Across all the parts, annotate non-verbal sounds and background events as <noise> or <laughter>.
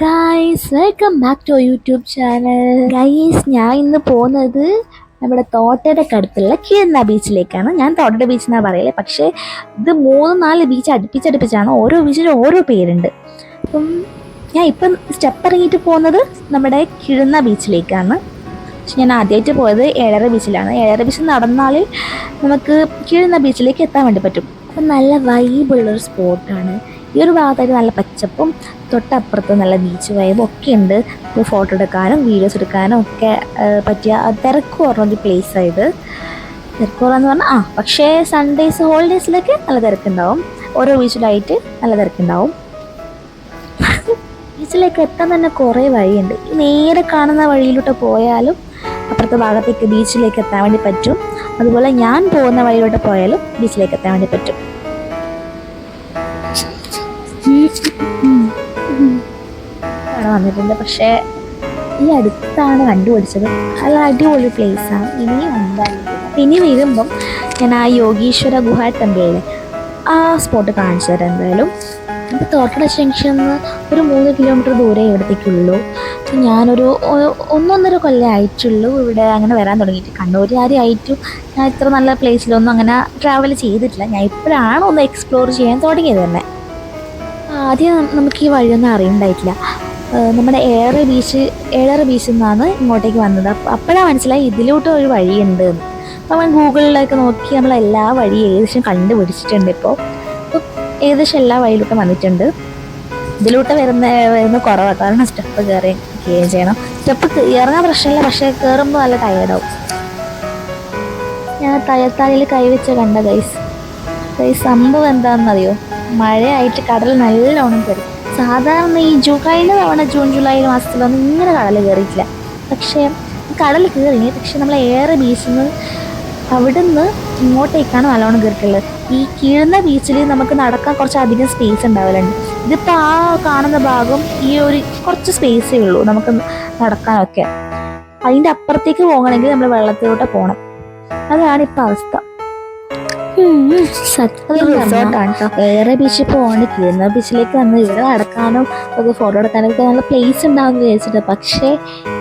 Guys welcome back to YouTube channel guys ഞാൻ ഇന്ന് പോകുന്നത് നമ്മുടെ തോട്ടയുടെ അടുത്തുള്ള കിഴന്ന ബീച്ചിലേക്കാണ്. ഞാൻ തോട്ടയുടെ ബീച്ച് എന്നാണ് പറയൽ. പക്ഷേ ഇത് മൂന്ന് നാല് ബീച്ച് അടുപ്പിച്ചടുപ്പിച്ചാണ് ഓരോ ബീച്ചിലും ഓരോ പേരുണ്ട്. അപ്പം ഞാൻ ഇപ്പം സ്റ്റെപ്പ് ഇറങ്ങിയിട്ട് പോകുന്നത് നമ്മുടെ കിഴുന്ന ബീച്ചിലേക്കാണ്. പക്ഷെ ഞാൻ ആദ്യമായിട്ട് പോയത് ഏഴര ബീച്ചിലാണ് ഏഴര ബീച്ച് നടന്നാൽ നമുക്ക് കിഴുന്ന ബീച്ചിലേക്ക് എത്താൻ വേണ്ടി പറ്റും. അപ്പം നല്ല വൈബുള്ളൊരു സ്പോട്ടാണ് ഈ ഒരു ഭാഗത്തായിട്ട് നല്ല പച്ചപ്പും തൊട്ടപ്പുറത്ത് നല്ല ബീച്ച് വൈബും ഒക്കെ ഉണ്ട്. ഫോട്ടോ എടുക്കാനും വീഡിയോസ് എടുക്കാനും ഒക്കെ പറ്റിയ തിരക്ക് കുറഞ്ഞൊരു പ്ലേസ് ആയത് തിരക്ക് കുറവെന്ന് പറഞ്ഞാൽ ആ പക്ഷേ സൺഡേസ് ഹോളിഡേയ്സിലൊക്കെ നല്ല തിരക്കുണ്ടാവും. ഓരോ ബീച്ചിലായിട്ട് നല്ല തിരക്കുണ്ടാവും. <laughs> ബീച്ചിലേക്ക് എത്താൻ തന്നെ കുറേ വഴിയുണ്ട്. ഈ നേരെ കാണുന്ന വഴിയിലോട്ട് പോയാലും അപ്പുറത്തെ ഭാഗത്തേക്ക് ബീച്ചിലേക്ക് എത്താൻ വേണ്ടി പറ്റും. അതുപോലെ ഞാൻ പോകുന്ന വഴിയിലോട്ട് പോയാലും ബീച്ചിലേക്ക് എത്താൻ വേണ്ടി പറ്റും. വന്നിട്ടുണ്ട്. പക്ഷേ ഈ അടുത്താണ് കണ്ടുപിടിച്ചത്. നല്ല അടിപൊളി പ്ലേസാണ് ഇനിയും ഉണ്ടായിരിക്കും ഇനി വരുമ്പം ഞാൻ ആ യോഗീശ്വര ഗുഹ ടെമ്പിളിലെ ആ സ്പോട്ട് കാണിച്ചു തരാം എന്തായാലും. അപ്പോൾ തോട്ടട ജംഗ്ഷനിൽ നിന്ന് ഒരു മൂന്ന് കിലോമീറ്റർ ദൂരെ ഇവിടത്തേക്കുള്ളൂ. ഞാനൊരു ഒന്നൊന്നര കൊല്ലം ആയിട്ടുള്ളൂ ഇവിടെ അങ്ങനെ വരാൻ തുടങ്ങിയിട്ട്. കണ്ണൂരുകാരായിട്ടും ഞാൻ ഇത്ര നല്ല പ്ലേസിലൊന്നും അങ്ങനെ ട്രാവൽ ചെയ്തിട്ടില്ല. ഞാൻ ഇപ്പോഴാണ് ഒന്ന് എക്സ്പ്ലോർ ചെയ്യാൻ തുടങ്ങിയത് തന്നെ. ആദ്യം നമുക്ക് ഈ വഴിയൊന്നും അറിയണ്ടായിട്ടില്ല നമ്മുടെ ഏറെ ബീച്ച് ഏഴര ബീച്ചിൽ നിന്നാണ് ഇങ്ങോട്ടേക്ക് വന്നത്. അപ്പോഴാണ് മനസ്സിലായി ഇതിലോട്ട് ഒരു വഴിയുണ്ട് അപ്പോൾ നമ്മൾ ഗൂഗിളിലൊക്കെ നോക്കി നമ്മൾ എല്ലാ വഴിയും ഏകദേശം കണ്ടുപിടിച്ചിട്ടുണ്ട് ഇപ്പോൾ. ഏകദേശം എല്ലാ വഴിയിലോട്ടും വന്നിട്ടുണ്ട്. ഇതിലോട്ട് വരുന്ന വരുന്ന കുറവാണ്. കാരണം സ്റ്റെപ്പ് കയറി കയറുകയും ചെയ്യണം. സ്റ്റെപ്പ് ഇറങ്ങാൻ പ്രശ്നമില്ല. പക്ഷേ കയറുമ്പോൾ നല്ല ടയേർഡാവും ഞാൻ തയ്യത്താലിൽ കൈവച്ച് കണ്ട ഗൈസ് ഗൈസ് സംഭവം എന്താണെന്നറിയോ? മഴയായിട്ട് കടൽ നല്ലോണം കയറി. സാധാരണ ഈ ജൂ കഴിഞ്ഞ തവണ ജൂൺ ജൂലൈ മാസത്തിലൊന്നും ഇങ്ങനെ കടൽ കയറിയിട്ടില്ല. പക്ഷേ കടൽ കയറി പക്ഷേ നമ്മൾ ഏറെ ബീച്ചിൽ നിന്ന് അവിടുന്ന് ഇങ്ങോട്ടേക്കാണ് നല്ലോണം കയറിയിട്ടുള്ളത്. ഈ കീഴുന്ന ബീച്ചിൽ നമുക്ക് നടക്കാൻ കുറച്ച് അധികം സ്പേസ് ഉണ്ടാവലുണ്ട്. ഇതിപ്പോൾ ആ കാണുന്ന ഭാഗം ഈ ഒരു കുറച്ച് സ്പേസേ ഉള്ളൂ നമുക്ക് നടക്കാനൊക്കെ. അതിന്റെ അപ്പുറത്തേക്ക് പോകണമെങ്കിൽ നമ്മൾ വെള്ളത്തിലോട്ട് പോകണം അതാണ് ഇപ്പം അവസ്ഥ. വേറെ ബീച്ചിൽ പോകാണ്ട് കിരുന്ന ബീച്ചിലേക്ക് വന്ന് ഇവിടെ നടക്കാനും ഒക്കെ ഫോട്ടോ എടുക്കാനും നല്ല പ്ലേസ് ഉണ്ടാവും വിചാരിച്ചിട്ട്. പക്ഷേ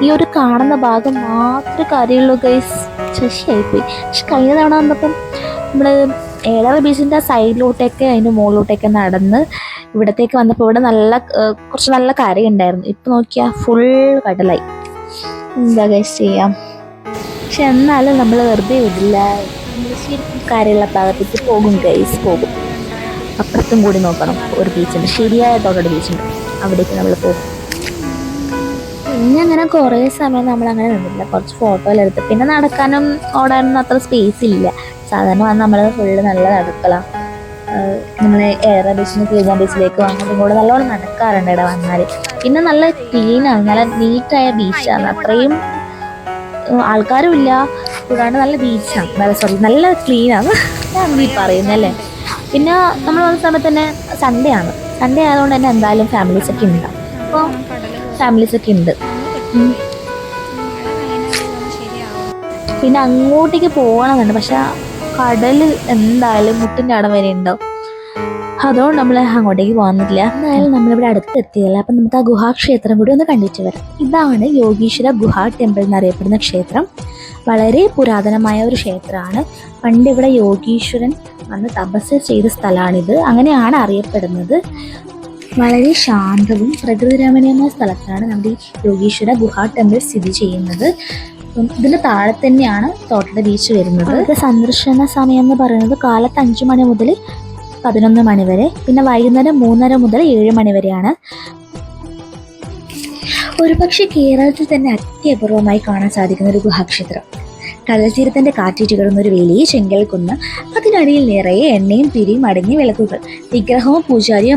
ഈ ഒരു കാണുന്ന ഭാഗം മാത്രമേ കാര്യമുള്ളൂ ഗൈസ് ശശിയായിപ്പോയി പക്ഷെ കഴിഞ്ഞ തവണ വന്നപ്പം നമ്മൾ ഏഴാറ് ബീച്ചിന്റെ സൈഡിലോട്ടൊക്കെ അതിന്റെ മുകളിലോട്ടൊക്കെ നടന്ന് ഇവിടത്തേക്ക് വന്നപ്പോൾ ഇവിടെ നല്ല കുറച്ച് നല്ല കരയുണ്ടായിരുന്നു. ഇപ്പം നോക്കിയാൽ ഫുൾ കടലായി. എന്താ ഗൈസ് ചെയ്യാം? പക്ഷെ എന്നാലും നമ്മൾ വെറുതെ വിടില്ല. നമ്മൾ ശരിക്കും കരയുള്ള ഭാഗത്തേക്ക് പോകും ഗൈസ് പോകും. അപ്പുറത്തും കൂടി നോക്കണം ഒരു ബീച്ചുണ്ട് ശരിയായ തോട്ടോട് ബീച്ചുണ്ട് അവിടേക്ക് നമ്മൾ പോകും. പിന്നെ അങ്ങനെ കുറേ സമയം നമ്മൾ അങ്ങനെ നിന്നില്ല കുറച്ച് ഫോട്ടോയിൽ എടുത്ത്. പിന്നെ നടക്കാനും ഓടാനൊന്നും അത്ര സ്പേസ് ഇല്ല. സാധാരണ വന്ന് നമ്മൾ ഫുള്ള് നല്ല നടക്കലാണ് നമ്മൾ ഏറെ ബീച്ചിൽ നിന്ന് ബീച്ചിലേക്ക് അങ്ങോട്ടും കൂടെ നല്ലോണം നടക്കാറുണ്ട് ഇവിടെ വന്നാൽ പിന്നെ നല്ല ക്ലീനാണ് നല്ല നീറ്റായ ബീച്ചാണ് അത്രയും ആൾക്കാരും ഇല്ല. കൂടാണ്ട് നല്ല ബീച്ചാണ്. നല്ല സോറി നല്ല ക്ലീനാണ്. ഞാൻ ഈ പറയുന്നല്ലേ പിന്നെ നമ്മൾ വന്ന സമയത്ത് തന്നെ സൺഡേ ആണ്. സൺഡേ ആയതുകൊണ്ട് തന്നെ എന്തായാലും ഫാമിലീസ് ഒക്കെ ഉണ്ടാവും അപ്പോൾ ഫാമിലീസ് ഒക്കെ ഉണ്ട്. പിന്നെ അങ്ങോട്ടേക്ക് പോകണമെന്നുണ്ട്. പക്ഷെ കടൽ എന്തായാലും മുട്ടിന്റെ അടം വരെ ഉണ്ടാവും അതുകൊണ്ട് നമ്മൾ അങ്ങോട്ടേക്ക് പോകുന്നില്ല എന്നായാലും നമ്മളിവിടെ അടുത്ത് എത്തിയല്ല അപ്പം നമുക്ക് ആ ഗുഹാക്ഷേത്രം കൂടി ഒന്ന് കണ്ടിട്ട് വരാം. ഇതാണ് യോഗീശ്വര ഗുഹാ ടെമ്പിൾ എന്നറിയപ്പെടുന്ന ക്ഷേത്രം. വളരെ പുരാതനമായ ഒരു ക്ഷേത്രമാണ്. പണ്ട് ഇവിടെ യോഗീശ്വരൻ വന്ന് തപസ് ചെയ്ത സ്ഥലമാണിത്. അങ്ങനെയാണ് അറിയപ്പെടുന്നത്. വളരെ ശാന്തവും പ്രകൃതിരമണീയമായ സ്ഥലത്താണ് നമ്മുടെ ഈ യോഗീശ്വര ഗുഹാ ടെമ്പിൾ സ്ഥിതി ചെയ്യുന്നത്. അപ്പം ഇതിന് താഴെ തന്നെയാണ് തോട്ടയുടെ ബീച്ച് വരുന്നത്. സന്ദർശന സമയം എന്ന് പറയുന്നത് കാലത്ത് അഞ്ചു മണി മുതൽ പതിനൊന്ന് മണി വരെ പിന്നെ വൈകുന്നേരം മൂന്നര മുതൽ ഏഴ് മണി വരെയാണ് ഒരുപക്ഷെ കേരളത്തിൽ തന്നെ അത്യപൂർവമായി കാണാൻ സാധിക്കുന്ന ഒരു ഗുഹാക്ഷേത്രം. കടൽത്തീരത്തിന്റെ തീരത്തിന്റെ കാറ്റേറ്റ് ഒരു വലിയ ചെങ്കൽ കുന്ന് അതിനടിയിൽ നിറയെ എണ്ണയും തിരിയും അടങ്ങിയ വിളക്കുകൾ. വിഗ്രഹവും പൂജാരിയോ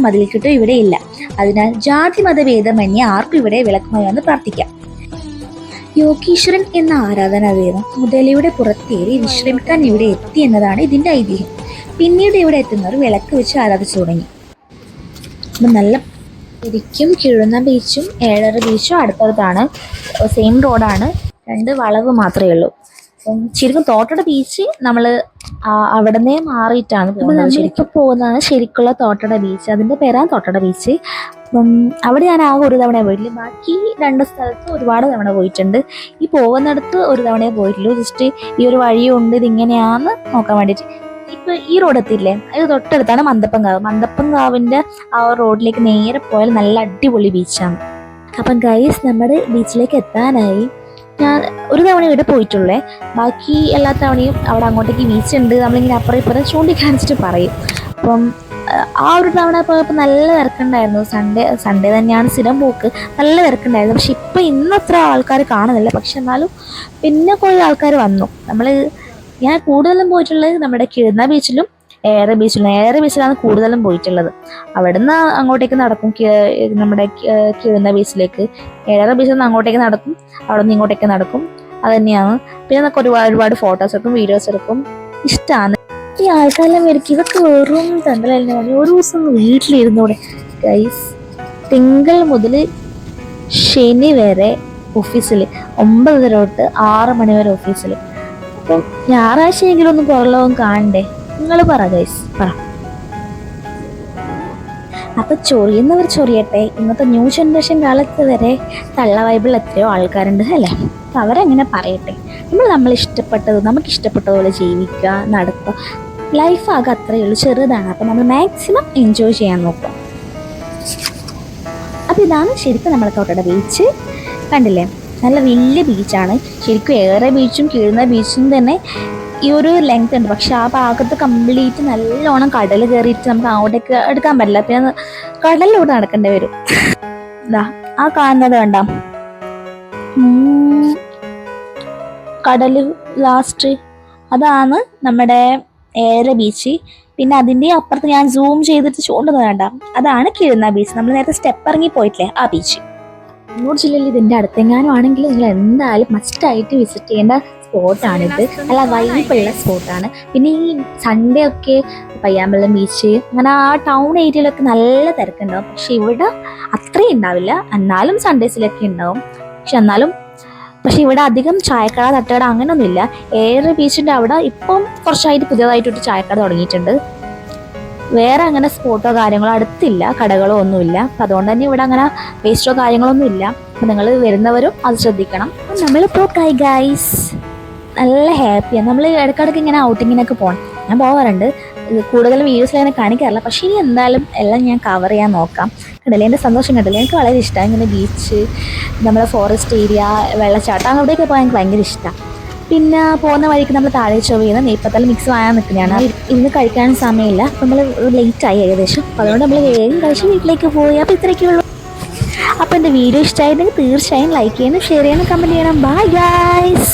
ഇവിടെ ഇല്ല. അതിനാൽ ജാതി മതഭേദമന്യ ആർക്കും ഇവിടെ വിളക്കുമായി വന്ന് പ്രാർത്ഥിക്കാം. യോഗീശ്വരൻ എന്ന ആരാധനാ ദൈവം മുതലയുടെ പുറത്തേറി വിശ്രമിക്കാൻ ഇവിടെ എത്തി എന്നതാണ് ഇതിന്റെ ഐതിഹ്യം. പിന്നീട് ഇവിടെ എത്തുന്നവർ വിളക്ക് വെച്ച് ആരാധിച്ചു തുടങ്ങി. അപ്പം നല്ല ശരിക്കും കിഴുന്ന ബീച്ചും ഏഴര ബീച്ചും അടുത്തടുത്താണ്. സെയിം റോഡാണ് രണ്ട് വളവ് മാത്രമേ ഉള്ളൂ. അപ്പം ശരിക്കും തോട്ടയുടെ ബീച്ച് നമ്മൾ അവിടെ നിന്നേ മാറിയിട്ടാണ് പോകുന്നത് ശരിക്കും. പോകുന്നതാണ് ശരിക്കുള്ള തോട്ടട ബീച്ച് അതിന്റെ പേരാണ് തോട്ടട ബീച്ച് അപ്പം അവിടെ ഞാൻ ആകെ ഒരു തവണ പോയിട്ടില്ല ബാക്കി രണ്ട് സ്ഥലത്ത് ഒരുപാട് തവണ പോയിട്ടുണ്ട്. ഈ പോകുന്നിടത്ത് ഒരു തവണയെ പോയിട്ടുള്ളൂ. ജസ്റ്റ് ഈ ഒരു വഴിയുണ്ട് ഇതിങ്ങനെയാന്ന് നോക്കാൻ വേണ്ടിയിട്ട്. ഇപ്പൊ ഈ റോഡ് എത്തിയില്ലേ അത് തൊട്ടടുത്താണ് മന്തപ്പൻകാവ് മന്തപ്പൻകാവിന്റെ ആ റോഡിലേക്ക് നേരെ പോയാൽ നല്ല അടിപൊളി ബീച്ചാണ്. അപ്പം ഗൈസ് നമ്മുടെ ബീച്ചിലേക്ക് എത്താനായി ഞാൻ ഒരു തവണ ഇവിടെ പോയിട്ടുള്ളേ. ബാക്കി എല്ലാ തവണയും അവിടെ അങ്ങോട്ടേക്ക് ബീച്ച് ഉണ്ട് നമ്മളിങ്ങനെ അപ്പുറം ഇപ്പുറം ചൂണ്ടിക്കാണിച്ചിട്ട് പറയും. അപ്പം ആ ഒരു തവണ പോയപ്പോൾ നല്ല തിരക്കുണ്ടായിരുന്നു. സൺഡേ സൺഡേ തന്നെയാണ് സ്ഥിരം പോക്ക്. നല്ല തിരക്കുണ്ടായിരുന്നു. പക്ഷെ ഇപ്പം ഇന്ന് അത്ര ആൾക്കാർ കാണുന്നില്ല. പക്ഷെ എന്നാലും പിന്നെ കുറേ ആൾക്കാർ വന്നു. നമ്മൾ ഞാൻ കൂടുതലും പോയിട്ടുള്ളത് നമ്മുടെ കിഴുന്ന ബീച്ചിലും ഏറെ ബീച്ചിലും ഏറെ ബീച്ചിലാണ് കൂടുതലും പോയിട്ടുള്ളത്. അവിടുന്ന് അങ്ങോട്ടേക്ക് നടക്കും നമ്മുടെ കിഴന്ന ബീച്ചിലേക്ക്. ഏറെ ബീച്ചിൽ നിന്ന് അങ്ങോട്ടേക്ക് നടക്കും അവിടെ നിന്ന് ഇങ്ങോട്ടേക്ക് നടക്കും. അത് തന്നെയാണ്. പിന്നെ നമുക്ക് ഒരുപാട് ഒരുപാട് ഫോട്ടോസ് എടുക്കും വീഡിയോസ് എടുക്കും. ഇഷ്ടമാണ് ഈ ആൾക്കാരെല്ലാം വരയ്ക്കും. ഇതൊക്കെ വെറും തണ്ടലല്ലേ? ഒരു ദിവസം വീട്ടിലിരുന്നൂടെ ഗൈസ് തിങ്കൾ മുതൽ ശനി വരെ ഓഫീസിൽ ഒമ്പത് തൊട്ട് ആറ് മണി വരെ ഓഫീസിൽ അപ്പം ഞായറാഴ്ചയെങ്കിലും ഒന്ന് പുറലോകം കാണണ്ടേ? നിങ്ങൾ പറ ഗൈസ് പറ. അപ്പൊ ചൊറിയുന്നവർ ചൊറിയട്ടെ. ഇന്നത്തെ ന്യൂ ജനറേഷൻ കാലത്ത് വരെ തള്ള വൈബിൾ എത്രയോ ആൾക്കാരുണ്ട് അല്ലേ? അപ്പൊ അവരങ്ങനെ പറയട്ടെ? നമ്മൾ നമ്മൾ ഇഷ്ടപ്പെട്ടത് നമുക്ക് ഇഷ്ടപ്പെട്ടതുപോലെ ജീവിക്കുക നടക്കുക. ലൈഫ് ആകെ അത്രയേ ഉള്ളൂ ചെറുതാണ്. അപ്പം നമ്മൾ മാക്സിമം എൻജോയ് ചെയ്യാൻ നോക്കുക. അപ്പം ഇതാണ് ശരിക്കും നമ്മളെ തോട്ടയുടെ ബീച്ച് കണ്ടില്ലേ? നല്ല വലിയ ബീച്ചാണ് ശരിക്കും ഏറെ ബീച്ചും കീഴുന്ന ബീച്ചും തന്നെ ഈ ഒരു ലെങ്ത് ഉണ്ട്. പക്ഷെ ആ ഭാഗത്ത് കംപ്ലീറ്റ് നല്ലോണം കടൽ കയറിയിട്ട് നമുക്ക് അങ്ങോട്ടേക്ക് എടുക്കാൻ പറ്റില്ല. പിന്നെ കടലിലൂടെ നടക്കേണ്ടി വരും. ഇതാ ആ കാണുന്നത് വേണ്ട കടൽ ലാസ്റ്റ് അതാണ് നമ്മുടെ ഏറെ ബീച്ച് പിന്നെ അതിന്റെ അപ്പുറത്ത് ഞാൻ സൂം ചെയ്തിട്ട് ചൂണ്ടുന്നത് വേണ്ട അതാണ് കിഴുന്ന ബീച്ച് നമ്മൾ നേരത്തെ സ്റ്റെപ്പ് ഇറങ്ങി പോയിട്ടില്ലേ ആ ബീച്ച് കണ്ണൂർ ജില്ലയിൽ ഇതിന്റെ അടുത്തെങ്ങാനും ആണെങ്കിൽ നിങ്ങൾ എന്തായാലും മസ്റ്റായിട്ട് വിസിറ്റ് ചെയ്യേണ്ട സ്പോട്ടാണിത് നല്ല വൈബുള്ള സ്പോട്ടാണ് പിന്നെ ഈ സൺഡേ ഒക്കെ പയ്യാമ്പലം ബീച്ച് അങ്ങനെ ആ ടൗൺ ഏരിയയിലൊക്കെ നല്ല തിരക്കുണ്ടാവും. പക്ഷെ ഇവിടെ അത്രയും ഉണ്ടാവില്ല. എന്നാലും സൺഡേസിലൊക്കെ ഉണ്ടാവും. പക്ഷെ എന്നാലും പക്ഷെ ഇവിടെ അധികം ചായക്കട തട്ടുകട അങ്ങനെയൊന്നുമില്ല ഏറെ ബീച്ചിന്റെ അവിടെ ഇപ്പം കുറച്ചായിട്ട് പുതിയതായിട്ടൊരു ചായക്കട തുടങ്ങിയിട്ടുണ്ട്. വേറെ അങ്ങനെ സ്പോട്ടോ കാര്യങ്ങളോ അടുത്തില്ല കടകളോ ഒന്നുമില്ല. അപ്പം അതുകൊണ്ട് തന്നെ ഇവിടെ അങ്ങനെ വേസ്റ്റോ കാര്യങ്ങളൊന്നും ഇല്ല. അപ്പം നിങ്ങൾ വരുന്നവരും അത് ശ്രദ്ധിക്കണം. നമ്മളിപ്പോൾ കൈ ഗൈസ് നല്ല ഹാപ്പിയാണ് നമ്മൾ ഇടയ്ക്കിടയ്ക്ക് ഇങ്ങനെ ഔട്ടിങ്ങിനൊക്കെ പോകണം ഞാൻ പോകാറുണ്ട് കൂടുതലും വീഡിയോസിൽ അങ്ങനെ കാണിക്കാറില്ല. പക്ഷേ ഇനി എന്തായാലും എല്ലാം ഞാൻ കവർ ചെയ്യാൻ നോക്കാം. കണ്ടില്ലേ എന്റെ സന്തോഷം കണ്ടില്ലേ? എനിക്ക് വളരെ ഇഷ്ടമാണ്. ഇങ്ങനെ ബീച്ച് നമ്മുടെ ഫോറസ്റ്റ് ഏരിയ വെള്ളച്ചാട്ടം. അവിടെയൊക്കെ പോകാൻ എനിക്ക് ഭയങ്കര ഇഷ്ടമാണ് പിന്നെ പോകുന്ന വഴിക്ക് നമ്മൾ താഴെ ചൊവ്വ ചെയ്യുന്ന നെയ്പ്പത്തല മിക്സ് വാങ്ങാൻ നിൽക്കുന്നതാണ്. ഇന്ന് കഴിക്കാൻ സമയമില്ല. നമ്മൾ ലേറ്റ് ആയി ഏകദേശം. അപ്പം അതുകൊണ്ട് നമ്മൾ വേഗം കഴിച്ച് വീട്ടിലേക്ക് പോയി. അപ്പോൾ ഇത്രയൊക്കെ ഉള്ളൂ. അപ്പോൾ എന്റെ വീഡിയോ ഇഷ്ടമായിരുന്നെങ്കിൽ തീർച്ചയായും ലൈക്ക് ചെയ്യണം ഷെയർ ചെയ്യണം കമന്റ് ചെയ്യണം. Bye guys